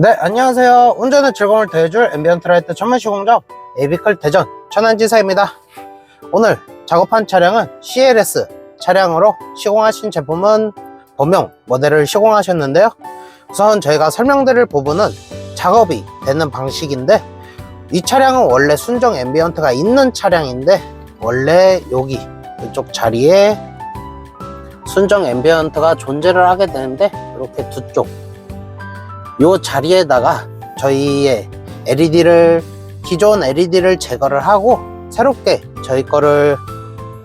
네, 안녕하세요. 운전의 즐거움을 더해줄 앰비언트 라이트 전문 시공점 에이비컬 대전 천안지사입니다. 오늘 작업한 차량은 CLS 차량으로 시공하신 제품은 범용 모델을 시공하셨는데요. 우선 저희가 설명드릴 부분은 작업이 되는 방식인데 이 차량은 원래 순정 앰비언트가 있는 차량인데 원래 여기 이쪽 자리에 순정 앰비언트가 존재를 하게 되는데 이렇게 두쪽 요 자리에다가 저희의 LED를 기존 LED를 제거를 하고 새롭게 저희 거를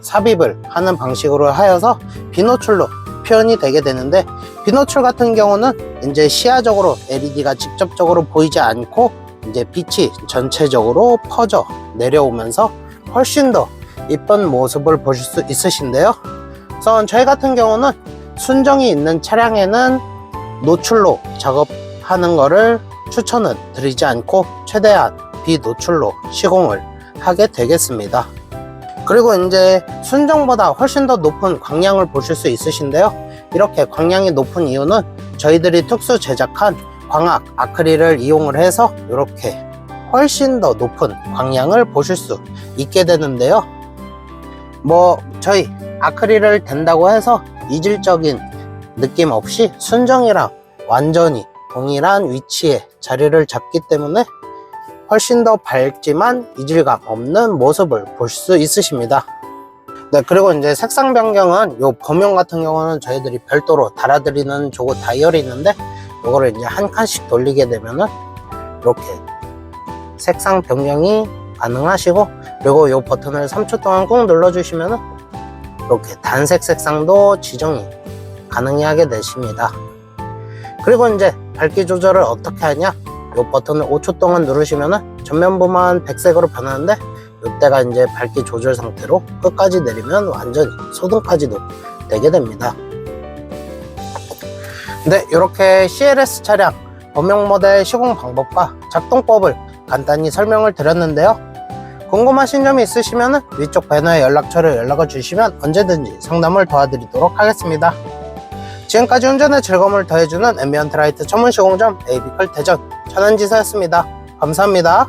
삽입을 하는 방식으로 하여서 비노출로 표현이 되게 되는데 비노출 같은 경우는 이제 시야적으로 LED가 직접적으로 보이지 않고 이제 빛이 전체적으로 퍼져 내려오면서 훨씬 더 이쁜 모습을 보실 수 있으신데요. 우선 저희 같은 경우는 순정이 있는 차량에는 노출로 작업 하는 거를 추천은 드리지 않고 최대한 비노출로 시공을 하게 되겠습니다. 그리고 이제 순정보다 훨씬 더 높은 광량을 보실 수 있으신데요. 이렇게 광량이 높은 이유는 저희들이 특수 제작한 광학 아크릴을 이용을 해서 이렇게 훨씬 더 높은 광량을 보실 수 있게 되는데요. 뭐 저희 아크릴을 댄다고 해서 이질적인 느낌 없이 순정이랑 완전히 동일한 위치에 자리를 잡기 때문에 훨씬 더 밝지만 이질감 없는 모습을 볼 수 있으십니다. 네, 그리고 이제 색상 변경은 요 범용 같은 경우는 저희들이 별도로 달아드리는 저거 다이얼이 있는데 요거를 이제 한 칸씩 돌리게 되면은 이렇게 색상 변경이 가능하시고 그리고 요 버튼을 3초 동안 꾹 눌러주시면은 이렇게 단색 색상도 지정이 가능하게 되십니다. 그리고 이제 밝기 조절을 어떻게 하냐? 이 버튼을 5초 동안 누르시면은 전면부만 백색으로 변하는데 이때가 이제 밝기 조절 상태로 끝까지 내리면 완전히 소등까지도 되게 됩니다. 네, 이렇게 CLS 차량 범용 모델 시공 방법과 작동법을 간단히 설명을 드렸는데요. 궁금하신 점이 있으시면 위쪽 배너에 연락처를 연락을 주시면 언제든지 상담을 도와드리도록 하겠습니다. 지금까지 운전의 즐거움을 더해주는 앰비언트 라이트 전문 시공점 에이비컬 대전 천안지사였습니다. 감사합니다.